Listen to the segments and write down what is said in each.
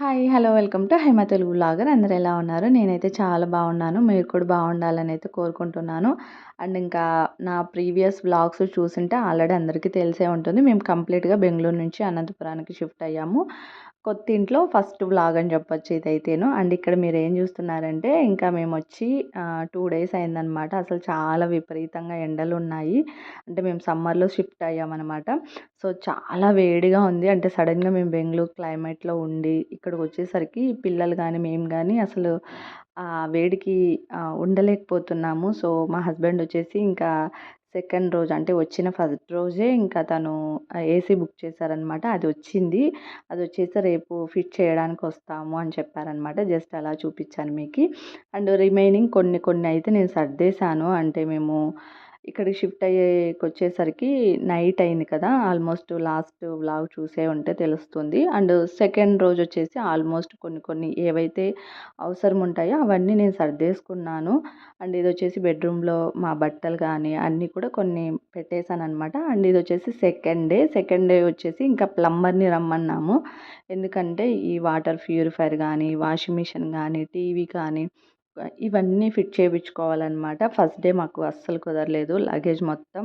Hi hello welcome to Haima Telugu vlogger అందరు ఎలా ఉన్నారు? నేనైతే చాలా బాగున్నాను. మీరు కూడా బాగుండాలని అయితే కోరుకుంటున్నాను. అండ్ ఇంకా నా ప్రీవియస్ వ్లాగ్స్ చూసింటే ఆల్రెడీ అందరికీ తెలిసే ఉంటుంది. మేము కంప్లీట్గా బెంగళూరు నుంచి అనంతపురానికి షిఫ్ట్ అయ్యాము. కొత్త ఇంట్లో ఫస్ట్ వ్లాగ్ అని చెప్పొచ్చు ఇదైతేను. అండ్ ఇక్కడ మీరు ఏం చూస్తున్నారంటే ఇంకా మేము వచ్చి టూ డేస్ అయిందనమాట. అసలు చాలా విపరీతంగా ఎండలు ఉన్నాయి అంటే మేము సమ్మర్లో షిఫ్ట్ అయ్యామన్నమాట సో చాలా వేడిగా ఉంది. అంటే సడన్గా మేము బెంగళూరు క్లైమేట్లో ఉండి ఇక్కడికి వచ్చేసరికి పిల్లలు కానీ మేము కానీ అసలు వేడికి ఉండలేకపోతున్నాము. సో మా హస్బెండ్ వచ్చేసి ఇంకా సెకండ్ రోజు అంటే వచ్చిన ఫస్ట్ రోజే ఇంకా తను ఏసీ బుక్ చేశారనమాట. అది వచ్చింది. అది వచ్చేసి రేపు ఫిట్ చేయడానికి వస్తాము అని చెప్పారనమాట. జస్ట్ అలా చూపించాను మీకు. అండ్ రిమైనింగ్ కొన్ని కొన్ని అయితే నేను సర్దేశాను. అంటే మేము ఇక్కడికి షిఫ్ట్ అయ్యేకి వచ్చేసరికి నైట్ అయింది కదా ఆల్మోస్ట్ లాస్ట్ వ్లాగ్ చూసే ఉంటే తెలుస్తుంది. అండ్ సెకండ్ రోజు వచ్చేసి ఆల్మోస్ట్ కొన్ని కొన్ని ఏవైతే అవసరం ఉంటాయో అవన్నీ నేను సర్దేసుకున్నాను. అండ్ ఇది వచ్చేసి బెడ్రూమ్లో మా బట్టలు కానీ అన్నీ కూడా కొన్ని పెట్టేశాను అనమాట అండ్ ఇది వచ్చేసి సెకండ్ డే. సెకండ్ డే వచ్చేసి ఇంకా ప్లంబర్ని రమ్మన్నాము. ఎందుకంటే ఈ వాటర్ ప్యూరిఫైర్ కానీ వాషింగ్ మిషన్ కానీ టీవీ కానీ ఇవన్నీ ఫిట్ చేయించుకోవాలన్నమాట ఫస్ట్ డే మాకు అస్సలు కుదరలేదు. లగేజ్ మొత్తం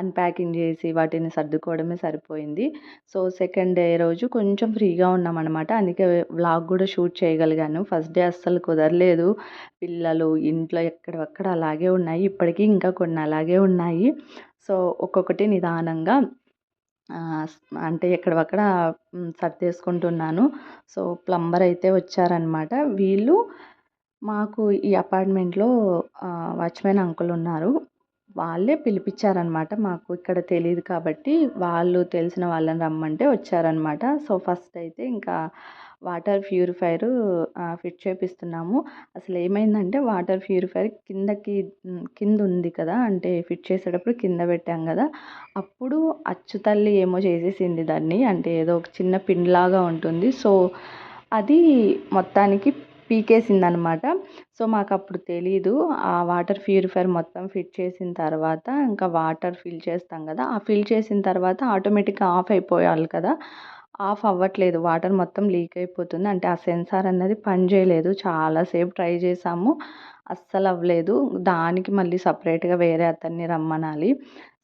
అన్ప్యాకింగ్ చేసి వాటిని సర్దుకోవడమే సరిపోయింది. సో సెకండ్ డే రోజు కొంచెం ఫ్రీగా ఉన్నామన్నమాట. అందుకే వ్లాగ్ కూడా షూట్ చేయగలిగాను. ఫస్ట్ డే అస్సలు కుదరలేదు. పిల్లలు ఇంట్లో ఎక్కడెక్కడ అలాగే ఉన్నాయి. ఇప్పటికీ ఇంకా కొన్ని అలాగే ఉన్నాయి. సో ఒక్కొక్కటి నిదానంగా అంటే ఎక్కడక్కడ సర్దేసుకుంటున్నాను. సో ప్లంబర్ అయితే వచ్చారనమాట వీళ్ళు మాకు ఈ అపార్ట్మెంట్లో వాచ్మెన్ అంకుల్ ఉన్నారు వాళ్ళే పిలిపించారనమాట మాకు ఇక్కడ తెలియదు కాబట్టి వాళ్ళు తెలిసిన వాళ్ళని రమ్మంటే వచ్చారనమాట సో ఫస్ట్ అయితే ఇంకా వాటర్ ప్యూరిఫైయర్ ఫిట్ చేపిస్తున్నాము. అసలు ఏమైందంటే వాటర్ ప్యూరిఫైయర్ కిందకి కింద ఉంది కదా అంటే ఫిట్ చేసేటప్పుడు కింద పెట్టాం కదా అప్పుడు అచ్చు తల్లి ఏమో చేసేసింది దాన్ని అంటే ఏదో ఒక చిన్న పిండిలాగా ఉంటుంది. సో అది మొత్తానికి పీకేసిందనమాట. సో మాకు అప్పుడు తెలీదు. ఆ వాటర్ ప్యూరిఫైయర్ మొత్తం ఫిట్ చేసిన తర్వాత ఇంకా వాటర్ ఫిల్ చేస్తాం కదా ఆ ఫిల్ చేసిన తర్వాత ఆటోమేటిక్గా ఆఫ్ అయిపోయాలి కదా. ఆఫ్ అవ్వట్లేదు. వాటర్ మొత్తం లీక్ అయిపోతుంది. అంటే ఆ సెన్సార్ అన్నది పనిచేయలేదు చాలాసేపు ట్రై చేసాము. అస్సలు అవ్వలేదు. దానికి మళ్ళీ సపరేట్గా వేరే అతన్ని రమ్మనాలి.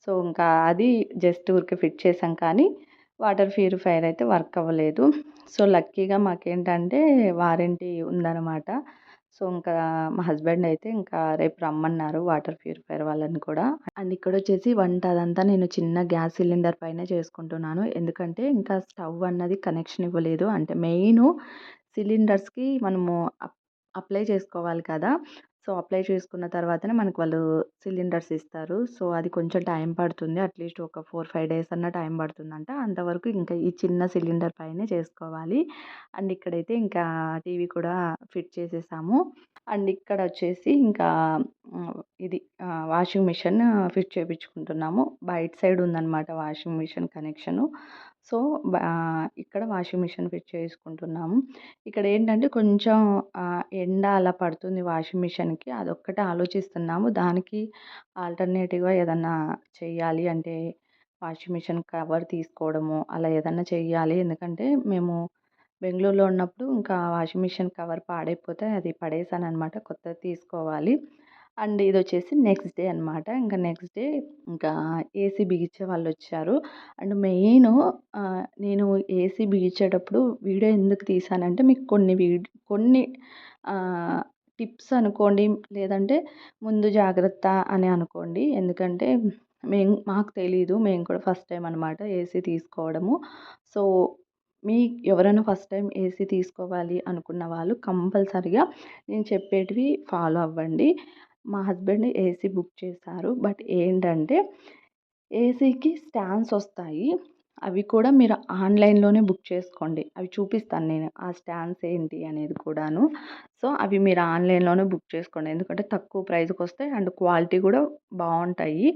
సో ఇంకా అది జస్ట్ ఊరికే ఫిట్ చేసాం కానీ వాటర్ ప్యూరిఫైయర్ అయితే వర్క్ అవ్వలేదు. సో లక్కీగా మాకేంటంటే వారంటీ ఉందన్నమాట. సో ఇంకా మా హస్బెండ్ అయితే ఇంకా రేపు రమ్మన్నారు వాటర్ ప్యూరిఫైయర్ వాళ్ళని కూడా. అండ్ ఇక్కడ వచ్చేసి వంట అదంతా నేను చిన్న గ్యాస్ సిలిండర్ పైన చేసుకుంటున్నాను. ఎందుకంటే ఇంకా స్టవ్ అన్నది కనెక్షన్ ఇవ్వలేదు. అంటే మెయిన్ సిలిండర్స్కి మనము అప్లై చేసుకోవాలి కదా. సో అప్లై చేసుకున్న తర్వాతనే మనకు వాళ్ళు సిలిండర్స్ ఇస్తారు. సో అది కొంచెం టైం పడుతుంది. అట్లీస్ట్ ఒక ఫోర్ ఫైవ్ డేస్ అన్న టైం పడుతుందంట. అంతవరకు ఇంకా ఈ చిన్న సిలిండర్ పైనే చేసుకోవాలి. అండ్ ఇక్కడైతే ఇంకా టీవీ కూడా ఫిట్ చేసేసాము. అండ్ ఇక్కడ వచ్చేసి ఇంకా ఇది వాషింగ్ మిషన్ ఫిట్ చేయించుకుంటున్నాము బయట సైడ్ ఉందన్నమాట వాషింగ్ మిషన్ కనెక్షను. సో ఇక్కడ వాషింగ్ మిషన్ ఫిట్ చేసుకుంటున్నాము. ఇక్కడ ఏంటంటే కొంచెం ఎండ అలా పడుతుంది వాషింగ్ మిషన్కి. అదొక్కటే ఆలోచిస్తున్నాము. దానికి ఆల్టర్నేటివ్గా ఏదన్నా చెయ్యాలి అంటే వాషింగ్ మిషన్ కవర్ తీసుకోవడము అలా ఏదన్నా చెయ్యాలి. ఎందుకంటే మేము బెంగళూరులో ఉన్నప్పుడు ఇంకా వాషింగ్ మిషన్ కవర్ పాడైపోతే అది పడేసాను అనమాట కొత్తది తీసుకోవాలి. అండ్ ఇది వచ్చేసి నెక్స్ట్ డే అనమాట ఇంకా నెక్స్ట్ డే ఇంకా ఏసీ బిగించే వాళ్ళు వచ్చారు అండ్ మెయిన్ నేను ఏసీ బిగించేటప్పుడు వీడియో ఎందుకు తీసానంటే మీకు కొన్ని వీడి కొన్ని టిప్స్ అనుకోండి లేదంటే ముందు జాగ్రత్త అని అనుకోండి. ఎందుకంటే మేము మాకు తెలీదు. మేము కూడా ఫస్ట్ టైం అనమాట ఏసీ తీసుకోవడము. సో మీ ఎవరైనా ఫస్ట్ టైం ఏసీ తీసుకోవాలి అనుకున్న వాళ్ళు కంపల్సరిగా నేను చెప్పేటివి ఫాలో అవ్వండి. మా హస్బెండ్ ఏసీ బుక్ చేశారు. బట్ ఏంటంటే ఏసీకి స్టాండ్స్ వస్తాయి. అవి కూడా మీరు ఆన్లైన్లోనే బుక్ చేసుకోండి. అవి చూపిస్తాను నేను ఆ స్టాండ్స్ ఏంటి అనేది కూడాను. సో అవి మీరు ఆన్లైన్లోనే బుక్ చేసుకోండి. ఎందుకంటే తక్కువ ప్రైస్కి వస్తాయి అండ్ క్వాలిటీ కూడా బాగుంటాయి.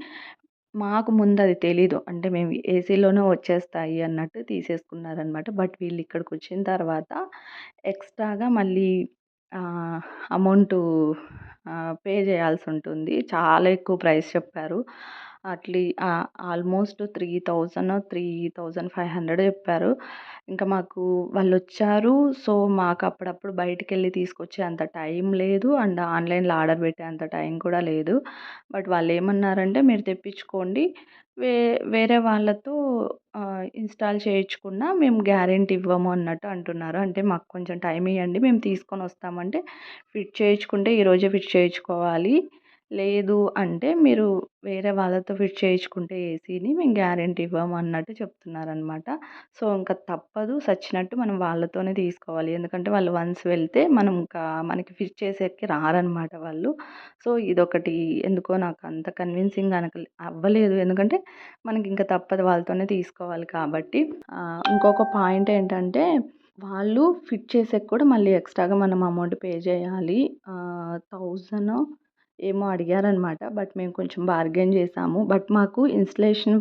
మాకు ముందు అది తెలీదు. అంటే మేము ఏసీలోనే వచ్చేస్తాయి అన్నట్టు తీసేసుకున్నారనమాట బట్ వీళ్ళు ఇక్కడికి వచ్చిన తర్వాత ఎక్స్ట్రాగా మళ్ళీ అమౌంట్ పే చేయాల్సి ఉంటుంది చాలా ఎక్కువ ప్రైస్ చెప్పారు. Atlee almost three thousand three thousand five hundred చెప్పారు. ఇంకా మాకు వాళ్ళు వచ్చారు సో మాకు అప్పుడప్పుడు బయటికి వెళ్ళి తీసుకొచ్చే అంత టైం లేదు. అండ్ ఆన్లైన్లో ఆర్డర్ పెట్టే అంత టైం కూడా లేదు. బట్ వాళ్ళు ఏమన్నారంటే మీరు తెప్పించుకోండి. వే వేరే వాళ్ళతో ఇన్స్టాల్ చేయించుకున్నా మేము గ్యారెంటీ ఇవ్వము అన్నట్టు అంటున్నారు. అంటే మాకు కొంచెం టైం ఇవ్వండి మేము తీసుకొని వస్తామంటే ఫిట్ చేయించుకుంటే ఈరోజే ఫిట్ చేయించుకోవాలి. లేదు అంటే మీరు వేరే వాళ్ళతో ఫిట్ చేయించుకుంటే ఏసీని మేము గ్యారెంటీ ఇవ్వము అన్నట్టు చెప్తున్నారనమాట సో ఇంకా తప్పదు సచ్చినట్టు మనం వాళ్ళతోనే తీసుకోవాలి. ఎందుకంటే వాళ్ళు వన్స్ వెళ్తే మనం ఇంకా మనకి ఫిట్ చేసేకి రారనమాట వాళ్ళు. సో ఇదొకటి. ఎందుకో నాకు అంత కన్విన్సింగ్ అనక అవ్వలేదు. ఎందుకంటే మనకి ఇంకా తప్పదు వాళ్ళతోనే తీసుకోవాలి కాబట్టి. ఇంకొక పాయింట్ ఏంటంటే వాళ్ళు ఫిట్ చేసేకి కూడా మళ్ళీ ఎక్స్ట్రాగా మనం అమౌంట్ పే చేయాలి. థౌజండ్ ఏమో అడిగారనమాట. బట్ మేము కొంచెం బార్గెన్ చేసాము. బట్ మాకు ఇన్స్టలేషన్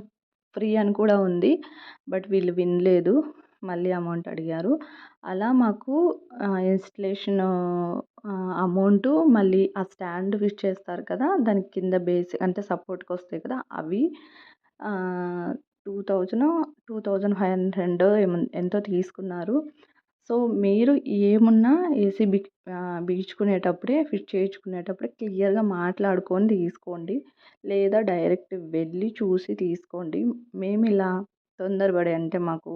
ఫ్రీ అని కూడా ఉంది. బట్ వీళ్ళు వినలేదు. మళ్ళీ అమౌంట్ అడిగారు. అలా మాకు ఇన్స్టలేషన్ అమౌంటు మళ్ళీ ఆ స్టాండ్ ఫిట్ చేస్తారు కదా దాని కింద బేస్ అంటే సపోర్ట్కి వస్తాయి కదా అవి two thousand two thousand five hundred ఏమో ఎంతో తీసుకున్నారు. సో మీరు ఏమున్నా ఏసీ బిగ్ బిగించుకునేటప్పుడే ఫిట్ చేయించుకునేటప్పుడే క్లియర్గా మాట్లాడుకొని తీసుకోండి. లేదా డైరెక్ట్ వెళ్ళి చూసి తీసుకోండి. మేము ఇలా తొందరపడి అంటే మాకు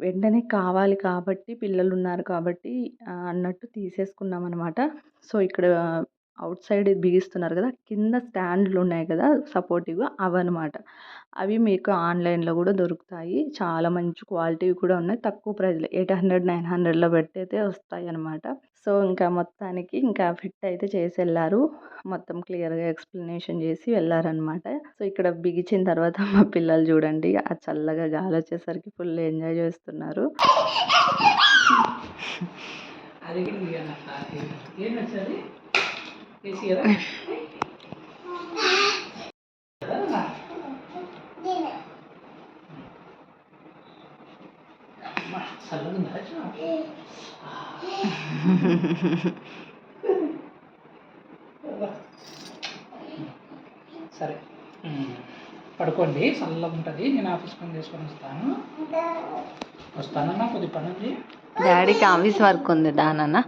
వెంటనే కావాలి కాబట్టి పిల్లలు ఉన్నారు కాబట్టి అన్నట్టు తీసేసుకున్నాం అనమాట సో ఇక్కడ అవుట్ సైడ్ బిగిస్తున్నారు కదా కింద స్టాండ్లు ఉన్నాయి కదా సపోర్టివ్గా అవన్నమాట. అవి మీకు ఆన్లైన్లో కూడా దొరుకుతాయి. చాలా మంచి క్వాలిటీవి కూడా ఉన్నాయి. తక్కువ ప్రైస్లో ఎయిట్ హండ్రెడ్ నైన్ హండ్రెడ్లో పెట్టయితే వస్తాయి అనమాట సో ఇంకా మొత్తానికి ఇంకా ఫిట్ అయితే చేసి వెళ్ళారు మొత్తం క్లియర్గా ఎక్స్ప్లెనేషన్ చేసి వెళ్ళారనమాట సో ఇక్కడ బిగించిన తర్వాత మా పిల్లలు చూడండి ఆ చల్లగా గాలి వచ్చేసరికి ఫుల్ ఎంజాయ్ చేస్తున్నారు. అది సరే. పడుకోండి చల్లగా ఉంటుంది నేను ఆఫీస్ పని చేసుకొని వస్తాను. వస్తానన్నా కొద్ది పని ఉంది డాడీకి ఆఫీస్ వర్క్ ఉంది దానన్న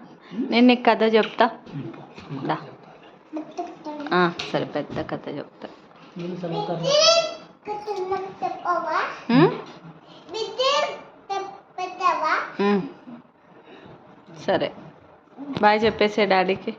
నేను నీకు కథ చెప్తా. దా. ఆ, సరే పెద్ద కథ చెప్తా. సరే. బాయ్ చెప్పేసే డాడీకి.